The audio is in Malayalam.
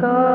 का